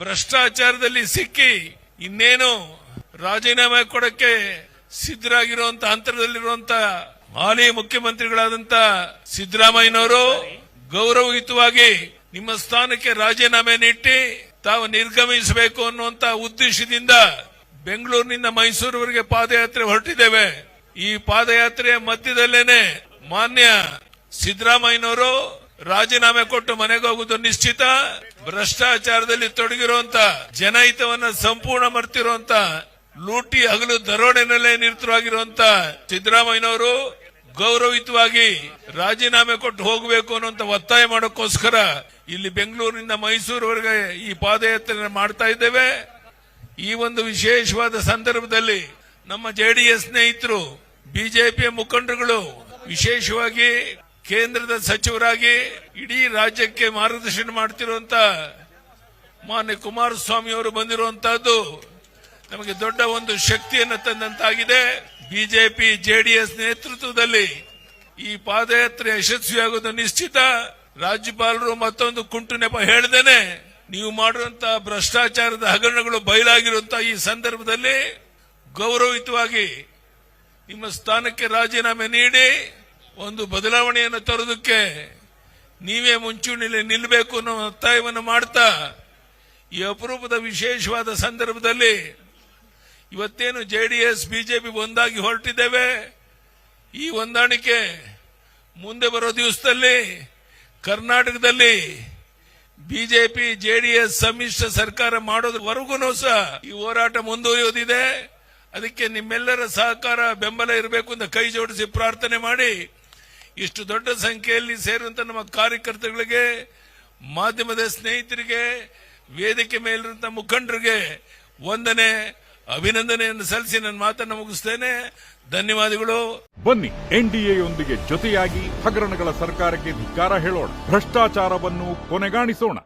ಭ್ರಷ್ಟಾಚಾರದಲ್ಲಿ ಸಿಕ್ಕಿ ಇನ್ನೇನು ರಾಜೀನಾಮೆ ಕೊಡಕ್ಕೆ ಸಿದ್ಧರಾಗಿರುವಂತ ಹಂತದಲ್ಲಿರುವಂತ ಹಾಲಿ ಮುಖ್ಯಮಂತ್ರಿಗಳಾದಂತ ಸಿದ್ದರಾಮಯ್ಯನವರು ಗೌರವಯುತವಾಗಿ ನಿಮ್ಮ ಸ್ಥಾನಕ್ಕೆ ರಾಜೀನಾಮೆ ನೀಡಿ ತಾವು ನಿರ್ಗಮಿಸಬೇಕು ಅನ್ನುವಂತ ಉದ್ದೇಶದಿಂದ ಬೆಂಗಳೂರಿನಿಂದ ಮೈಸೂರುವರೆಗೆ ಪಾದಯಾತ್ರೆ ಹೊರಟಿದ್ದೇವೆ. ಈ ಪಾದಯಾತ್ರೆಯ ಮಧ್ಯದಲ್ಲೇನೆ ಮಾನ್ಯ ಸಿದ್ದರಾಮಯ್ಯನವರು ರಾಜೀನಾಮೆ ಕೊಟ್ಟು ಮನೆಗೆ ಹೋಗುವುದು ನಿಶ್ಚಿತ? ಭ್ರಷ್ಟಾಚಾರದಲ್ಲಿ ತೊಡಗಿರುವಂತ ಜನಹಿತವನ್ನ ಸಂಪೂರ್ಣ ಮರ್ತಿರುವಂತ ಲೂಟಿ, ಹಗಲು, ದರೋಡೆನಲ್ಲೇ ನಿರತರಾಗಿರುವಂತ ಸಿದ್ದರಾಮಯ್ಯನವರು ಗೌರವಿತವಾಗಿ ರಾಜೀನಾಮೆ ಕೊಟ್ಟು ಹೋಗಬೇಕು ಅನ್ನುವಂತ ಒತ್ತಾಯ ಮಾಡೋಕ್ಕೋಸ್ಕರ ಇಲ್ಲಿ ಬೆಂಗಳೂರಿನಿಂದ ಮೈಸೂರುವರೆಗೆ ಈ ಪಾದಯಾತ್ರೆ ಮಾಡ್ತಾ ಇದ್ದೇವೆ. ಈ ಒಂದು ವಿಶೇಷವಾದ ಸಂದರ್ಭದಲ್ಲಿ ನಮ್ಮ ಜೆಡಿಎಸ್ ಸ್ನೇಹಿತರು ಬಿಜೆಪಿಯ ಮುಖಂಡರುಗಳು ವಿಶೇಷವಾಗಿ ಕೇಂದ್ರದ ಸಚಿವರಾಗಿ ಇಡೀ ರಾಜ್ಯಕ್ಕೆ ಮಾರ್ಗದರ್ಶನ ಮಾಡ್ತಿರುವಂತ ಮಾನ್ಯ ಕುಮಾರಸ್ವಾಮಿ ಅವರು ಬಂದಿರುವಂತಹದ್ದು ನಮಗೆ ದೊಡ್ಡ ಒಂದು ಶಕ್ತಿಯನ್ನು ತಂದಂತಾಗಿದೆ. ಬಿಜೆಪಿ, ಜೆಡಿಎಸ್ ನೇತೃತ್ವದಲ್ಲಿ ಈ ಪಾದಯಾತ್ರೆ ಯಶಸ್ವಿಯಾಗುವುದು ನಿಶ್ಚಿತ. ರಾಜ್ಯಪಾಲರು ಮತ್ತೊಂದು ಕುಂಟು ನೆಪ ಹೇಳ್ದೇನೆ ನೀವು ಮಾಡುವಂತಹ ಭ್ರಷ್ಟಾಚಾರದ ಹಗರಣಗಳು ಬಯಲಾಗಿರುವಂತಹ ಈ ಸಂದರ್ಭದಲ್ಲಿ ಗೌರವಯುತವಾಗಿ ನಿಮ್ಮ ಸ್ಥಾನಕ್ಕೆ ರಾಜೀನಾಮೆ ನೀಡಿ ಒಂದು ಬದಲಾವಣೆಯನ್ನು ತರೋದಕ್ಕೆ ನೀವೇ ಮುಂಚೂಣಿಯಲ್ಲಿ ನಿಲ್ಲಬೇಕು ಅನ್ನೋ ಒತ್ತಾಯವನ್ನು ಮಾಡ್ತಾ, ಈ ಅಪರೂಪದ ವಿಶೇಷವಾದ ಸಂದರ್ಭದಲ್ಲಿ ಇವತ್ತೇನು ಜೆ ಡಿ ಎಸ್ ಬಿಜೆಪಿ ಒಂದಾಗಿ ಹೊರಟಿದ್ದೇವೆ, ಈ ಹೊಂದಾಣಿಕೆ ಮುಂದೆ ಬರೋ ದಿವಸದಲ್ಲಿ ಕರ್ನಾಟಕದಲ್ಲಿ ಬಿಜೆಪಿ ಎಸ್ ಸಮ್ಮಿಶ್ರ ಸರ್ಕಾರ ಮಾಡೋದ್ರವರೆಗೂ ಸಹ ಈ ಹೋರಾಟ ಮುಂದುವರಿಯೋದಿದೆ ಅದಕ್ಕೆ ನಿಮ್ಮೆಲ್ಲರ ಸಹಕಾರ, ಬೆಂಬಲ ಇರಬೇಕು ಅಂತ ಕೈ ಜೋಡಿಸಿ ಪ್ರಾರ್ಥನೆ ಮಾಡಿ ಇಷ್ಟು ದೊಡ್ಡ ಸಂಖ್ಯೆಯಲ್ಲಿ ಸೇರುವಂತ ನಮ್ಮ ಕಾರ್ಯಕರ್ತಗಳಿಗೆ ಮಾಧ್ಯಮದ ಸ್ನೇಹಿತರಿಗೆ, ವೇದಿಕೆ ಮೇಲಿರುವಂತ ಮುಖಂಡರಿಗೆ ವಂದನೆ, ಅಭಿನಂದನೆಯನ್ನು ಸಲ್ಲಿಸಿ ನನ್ನ ಮಾತನ್ನು ಮುಗಿಸ್ತೇನೆ. ಧನ್ಯವಾದಗಳು. ಬನ್ನಿ, ಎನ್ಡಿಎಯೊಂದಿಗೆ ಜೊತೆಯಾಗಿ ಹಗರಣಗಳ ಸರ್ಕಾರಕ್ಕೆ ಧಿಕ್ಕಾರ ಹೇಳೋಣ. ಭ್ರಷ್ಟಾಚಾರವನ್ನು ಕೊನೆಗಾಣಿಸೋಣ.